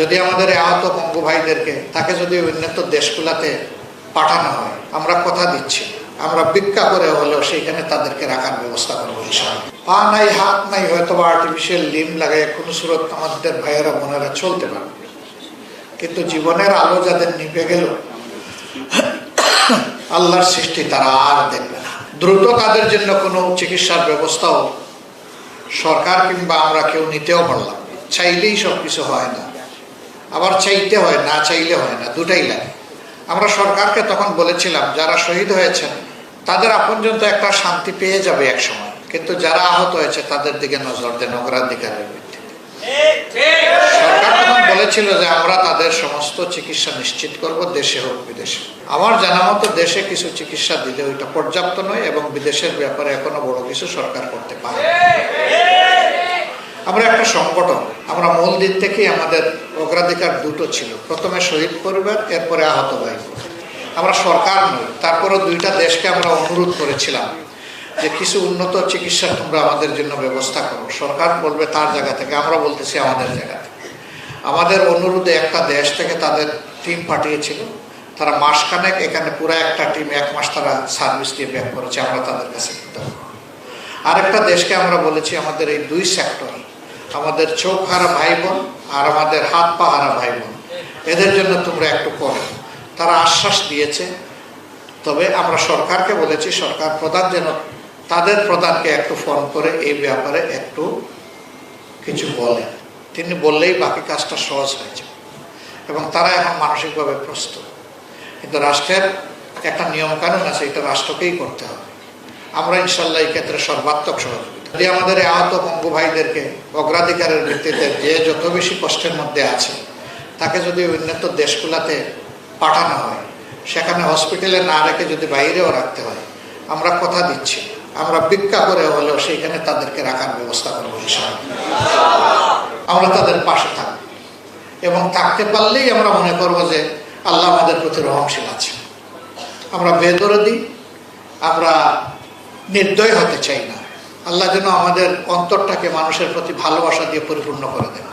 যদি আমাদের আহত বঙ্গ ভাইদেরকে তাকে যদি উন্নত দেশগুলাতে পাঠানো হয়, আমরা কথা দিচ্ছি। আমরা ভিক্ষা করে হলেও সেইখানে তাদেরকে রাখার ব্যবস্থা করব পা নাই, হাত নাই হয়তো বা আর্টিফিশিয়াল লিম লাগায় কোনো সুরত আমাদের ভাইয়েরা, বোনেরা চলতে পারবে। কিন্তু জীবনের আলো যাদের নিভে গেল, আল্লাহর সৃষ্টি তারা আর দেখবে না। দ্রুত তাদের জন্য কোনো চিকিৎসার ব্যবস্থাও সরকার কিংবা আমরা কেউ নিতেও পারলাম। চাইলেই সব কিছু হয় না। আবার চাইতে হয়, না চাইলে হয় না, দুটাই লাগে। আমরা সরকারকে তখন বলেছিলাম, যারা শহীদ হয়েছেন, তাদের আপনজন তো একটা শান্তি পেয়ে যাবে এক সময়, কিন্তু যারা আহত হয়েছে, তাদের দিকে নজর দেন অগ্রাধিকারের ভিত্তিতে সরকার তখন বলেছিল যে, আমরা তাদের সমস্ত চিকিৎসা নিশ্চিত করব, দেশে হোক, বিদেশে আমার জানা মতো দেশে কিছু চিকিৎসা দিলে ওইটা পর্যাপ্ত নয়, এবং বিদেশের ব্যাপারে এখনও বড় কিছু সরকার করতে পারে আমরা একটা সংগঠন, আমরা মূল দিক থেকেই আমাদের অগ্রাধিকার দুটো ছিল। প্রথমে শহীদ পরিবার, এরপরে আহত ভাই। আমরা সরকার নই তারপরে দুইটা দেশকে আমরা অনুরোধ করেছিলাম যে কিছু উন্নত চিকিৎসা তোমরা আমাদের জন্য ব্যবস্থা করো। সরকার বলবে তার জায়গা থেকে, আমরা বলতেছি আমাদের জায়গা থেকে। আমাদের অনুরোধে একটা দেশ থেকে তাদের টিম পাঠিয়েছিল। তারা মাসখানেক এখানে পুরো একটা টিম, এক মাস তারা সার্ভিস দিয়ে ব্যাক করেছে, আমরা তাদের কাছে আরেকটা দেশকে আমরা বলেছি আমাদের এই দুই সেক্টর, আমাদের চোখ হারা ভাই বোন আর আমাদের হাত পা হারা ভাই বোন, এদের জন্য তোমরা একটু করো তারা আশ্বাস দিয়েছে, তবে আমরা সরকারকে বলেছি, সরকার প্রধান যেন তাদের প্রধানকে একটু ফোন করে এই ব্যাপারে একটু কিছু বলেন তিনি বললেই বাকি কাজটা সহজ হয়ে যাবে। এবং তারা এখন মানসিকভাবে প্রস্তুত। কিন্তু রাষ্ট্রের একটা নিয়মকানুন আছে, এটা রাষ্ট্রকেই করতে হবে। আমরা ইনশাল্লাহ এই ক্ষেত্রে সর্বাত্মক সহযোগিতা যদি আমাদের আহত বঙ্গ ভাইদেরকে অগ্রাধিকারের ভিত্তিতে যে যত বেশি কষ্টের মধ্যে আছে, তাকে যদি উন্নত দেশগুলাতে পাঠানো হয়, সেখানে হসপিটালে না রেখে যদি বাইরেও রাখতে হয়, আমরা কথা দিচ্ছি। আমরা ভিক্ষা করে হলেও সেইখানে তাদেরকে রাখার ব্যবস্থা করব আমরা তাদের পাশে থাকব। এবং থাকতে পারলেই আমরা মনে করব যে আল্লাহ আমাদের প্রতি রহমশীল আছে আমরা বেদরদি, আমরা নির্দয় হতে চাই না। আল্লাহ যেন আমাদের অন্তরটাকে মানুষের প্রতি ভালোবাসা দিয়ে পরিপূর্ণ করে দেন।